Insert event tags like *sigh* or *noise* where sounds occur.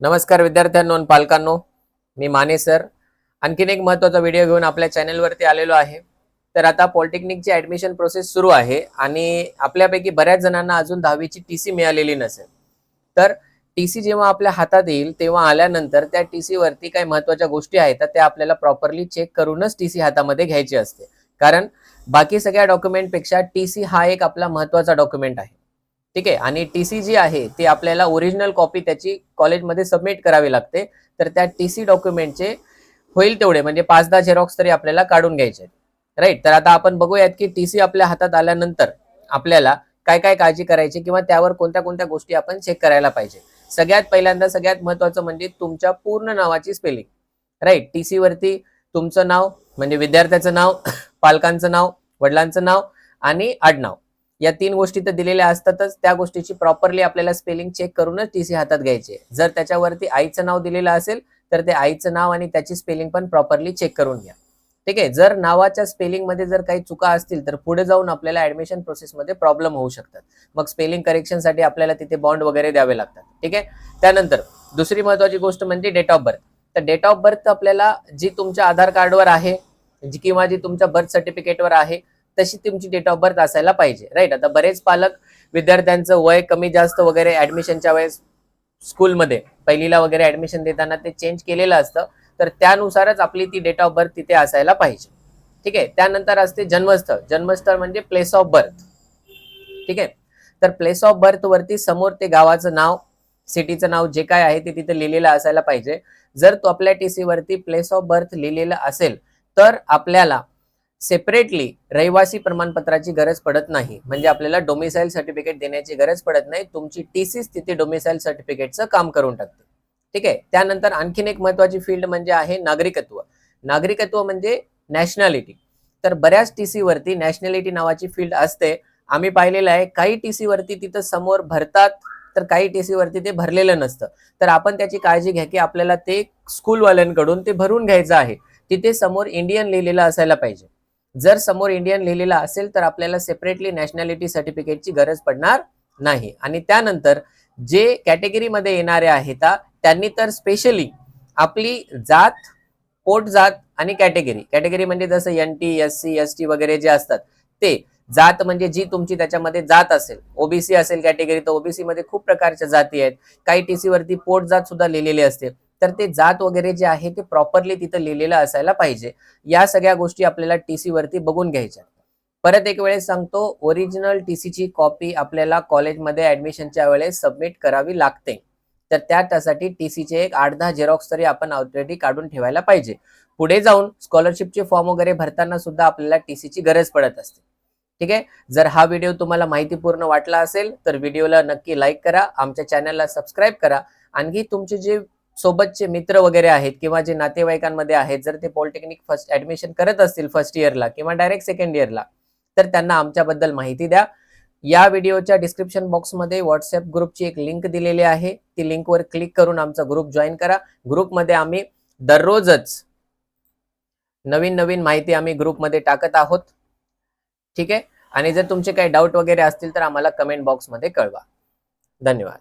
नमस्कार विद्यार्थ्यांनो आणि पालकांनो मी माने सर. आणखीन एक महत्त्वाचा व्हिडिओ घेऊन आपल्या चॅनलवरती आलेलो आहे. तर आता पॉलिटेक्निकची ॲडमिशन प्रोसेस सुरू आहे आणि आपल्यापैकी बऱ्याच जणांना अजून दहावीची टी सी मिळालेली नसेल. तर टी सी जेव्हा आपल्या हातात येईल तेव्हा आल्यानंतर त्या टी सीवरती काही महत्त्वाच्या गोष्टी आहेत तर त्या आपल्याला प्रॉपरली चेक करूनच टी सी हातामध्ये घ्यायची असते. कारण बाकी सगळ्या डॉक्युमेंटपेक्षा टी सी हा एक आपला महत्त्वाचा डॉक्युमेंट आहे. ठीक आहे? आणि टी सी जी आहे ती आपल्याला ओरिजिनल कॉपी त्याची कॉलेजमध्ये सबमिट करावी लागते. तर त्या टी सी डॉक्युमेंटचे होईल तेवढे म्हणजे पाच दहा झेरॉक्स तरी आपल्याला काढून घ्यायचे राईट तर आता आपण बघूयात की टी सी आपल्या हातात आल्यानंतर आपल्याला काय काय काळजी करायची किंवा त्यावर कोणत्या कोणत्या गोष्टी आपण चेक करायला पाहिजे. सगळ्यात पहिल्यांदा सगळ्यात महत्वाचं म्हणजे तुमच्या पूर्ण नावाची स्पेलिंग राईट टी सी वरती तुमचं नाव म्हणजे विद्यार्थ्याचं नाव *coughs* पालकांचं नाव वडिलांचं नाव आणि आडनाव. या तीन गोष्टी तर दिलेल्या असतातच. त्या गोष्टीची प्रॉपरली आपल्याला स्पेलिंग चेक करूनच टी सी हातात घ्यायची. जर त्याच्यावरती आईचं नाव दिलेलं असेल तर ते आईचं नाव आणि त्याची स्पेलिंग पण प्रॉपरली चेक करून घ्या. ठीक आहे? जर नावाच्या स्पेलिंगमध्ये जर काही चुका असतील तर पुढे जाऊन आपल्याला ऍडमिशन प्रोसेसमध्ये प्रॉब्लेम होऊ शकतात. मग स्पेलिंग करेक्शनसाठी आपल्याला तिथे बॉन्ड वगैरे द्यावे लागतात. ठीक आहे? त्यानंतर दुसरी महत्वाची गोष्ट म्हणजे डेट ऑफ बर्थ तर डेट ऑफ बर्थ आपल्याला जी तुमच्या आधार कार्डवर आहे जी किंवा जी तुमच्या बर्थ सर्टिफिकेटवर आहे तशी तुमची डेट ऑफ बर्थ असायला पाहिजे राईट आता बरेच पालक विद्यार्थ्यांचं वय कमी जास्त वगैरे ऍडमिशनच्या वेळेस स्कूलमध्ये पहिलीला वगैरे ऍडमिशन देताना ते चेंज केलेलं असतं तर त्यानुसारच आपली ती डेट ऑफ बर्थ तिथे असायला पाहिजे. ठीक आहे? त्यानंतर असते जन्मस्थळ. जन्मस्थळ म्हणजे प्लेस ऑफ बर्थ ठीक आहे? तर प्लेस ऑफ बर्थ वरती समोर ते गावाचं नाव सिटीचं नाव जे काय आहे ते तिथे लिहिलेलं असायला पाहिजे. जर तो आपल्या टी वरती प्लेस ऑफ बर्थ लिहिलेलं असेल तर आपल्याला सेपरेटली रहिवासी प्रमाणपत्राची गरज पडत नाही. म्हणजे आपल्याला डोमिसाईल सर्टिफिकेट देण्याची गरज पडत नाही. तुमची टीसीच तिथे डोमिसाईल सर्टिफिकेटचं काम करून टाकते. ठीक आहे? त्यानंतर आणखीन एक महत्वाची फील्ड म्हणजे आहे नागरिकत्व. नागरिकत्व म्हणजे नॅशनॅलिटी तर बऱ्याच टीसी वरती नॅशनॅलिटी नावाची फील्ड असते. आम्ही पाहिलेलं आहे काही टीसी वरती तिथं समोर भरतात तर काही टीसी वरती ते भरलेलं नसतं. तर आपण त्याची काळजी घ्या की आपल्याला ते स्कूलवाल्यांकडून ते भरून घ्यायचं आहे. तिथे समोर इंडियन लिहिलेलं असायला पाहिजे. जर समोर इंडियन लिहिलेलं असेल तर आपल्याला सेपरेटली नॅशनॅलिटी सर्टिफिकेटची गरज पडणार नाही. आणि त्यानंतर जे कॅटेगरीमध्ये येणारे आहेत त्यांनी तर स्पेशली आपली जात पोट जात आणि कॅटेगरी कॅटेगरी म्हणजे जसं N T S C S T वगैरे जे असतात ते जात म्हणजे जी तुमची त्याच्यामध्ये जात असेल. ओबीसी असेल कॅटेगरी तर ओबीसी मध्ये खूप प्रकारच्या जाती आहेत. काही टी वरती पोट जात सुद्धा लिहिलेली असते. तर ते जात वगैरे जे आहे ते प्रॉपरली तिथं लिहिलेलं असायला पाहिजे. या सगळ्या गोष्टी आपल्याला टीसी वरती बघून घ्यायच्या परत एक वेळेस सांगतो ओरिजिनल टीसीची कॉपी आपल्याला कॉलेजमध्ये ऍडमिशनच्या वेळेस सबमिट करावी लागते. तर त्यासाठी त्यासाठी टीसीचे एक आठ दहा झेरॉक्स तरी आपण ऑलरेडी काढून ठेवायला पाहिजे. पुढे जाऊन स्कॉलरशिपचे फॉर्म वगैरे भरताना सुद्धा आपल्याला टीसीची गरज पडत असते. ठीक आहे? जर हा व्हिडिओ तुम्हाला माहितीपूर्ण वाटला असेल तर व्हिडिओला नक्की लाईक करा आमच्या चॅनलला सबस्क्राईब करा. आणखी तुमचे जे सोबतचे मित्र वगैरे आहेत किंवा जे नातेवाईकांमध्ये आहेत जर ते पॉलिटेक्निक फर्स्ट ऍडमिशन करत असतील फर्स्ट इयरला किंवा डायरेक्ट सेकंड इयरला तर त्यांना आमच्याबद्दल माहिती द्या. या व्हिडिओच्या डिस्क्रिप्शन बॉक्समध्ये व्हॉट्सअप ग्रुपची एक लिंक दिलेली आहे. ती लिंकवर क्लिक करून आमचा ग्रुप जॉईन करा. ग्रुपमध्ये आम्ही दररोजच नवीन नवीन माहिती आम्ही ग्रुपमध्ये टाकत आहोत. ठीक आहे? आणि जर तुमचे काही डाऊट वगैरे असतील तर आम्हाला कमेंट बॉक्समध्ये कळवा. धन्यवाद.